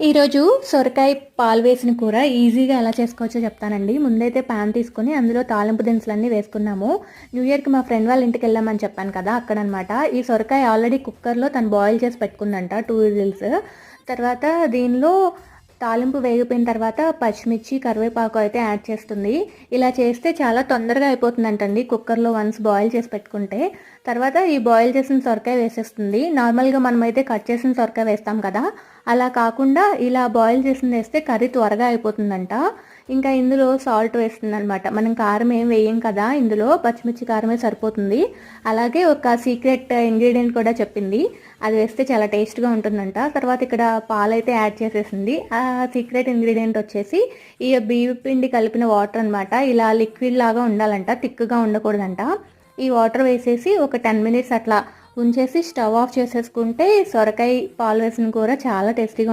ఈరోజు సొరకాయ పాలు వేసిన కూర ఈజీగా ఎలా చేసుకోవచ్చో చెప్తానండి. ముందైతే ప్యాన్ తీసుకొని అందులో తాలింపు దినుసులన్నీ వేసుకున్నాము. న్యూ ఇయర్కి మా ఫ్రెండ్ వాళ్ళ ఇంటికి వెళ్ళామని చెప్పాను కదా అక్కడ అనమాట ఈ సొరకాయ ఆల్రెడీ కుక్కర్లో తను బాయిల్ చేసి పెట్టుకుందంట టూ విజిల్స్ తర్వాత దీనిలో తాలింపు వేగిపోయిన తర్వాత పచ్చిమిర్చి కరివేపాకు అయితే యాడ్ చేస్తుంది. ఇలా చేస్తే చాలా తొందరగా అయిపోతుందంటండి కుక్కర్లో వన్స్ బాయిల్ చేసి పెట్టుకుంటే. తర్వాత ఈ బాయిల్ చేసిన సొరకాయ వేసేస్తుంది. నార్మల్గా మనమైతే కట్ చేసిన సొరకాయ వేస్తాం కదా. అలా కాకుండా ఇలా బాయిల్ చేసింది వేస్తే కర్రీ త్వరగా అయిపోతుందంట. ఇంకా ఇందులో సాల్ట్ వేస్తుంది అనమాట మనం కారం ఏం వేయం కదా ఇందులో. పచ్చిమిర్చి కారమే సరిపోతుంది. అలాగే ఒక సీక్రెట్ ఇంగ్రీడియంట్ కూడా చెప్పింది. అది వేస్తే చాలా టేస్ట్గా ఉంటుందంట. తర్వాత ఇక్కడ పాలైతే యాడ్ చేసేసింది. ఆ సీక్రెట్ ఇంగ్రీడియంట్ వచ్చేసి ఈ బియ్య పిండి కలిపిన వాటర్ అనమాట ఇలా లిక్విడ్ లాగా ఉండాలంట థిక్గా ఉండకూడదంట. ఈ వాటర్ వేసేసి ఒక టెన్ మినిట్స్ అట్లా ఉంచేసి స్టవ్ ఆఫ్ చేసేసుకుంటే సొరకాయ పాలు వేసిన కూర చాలా టేస్టీగా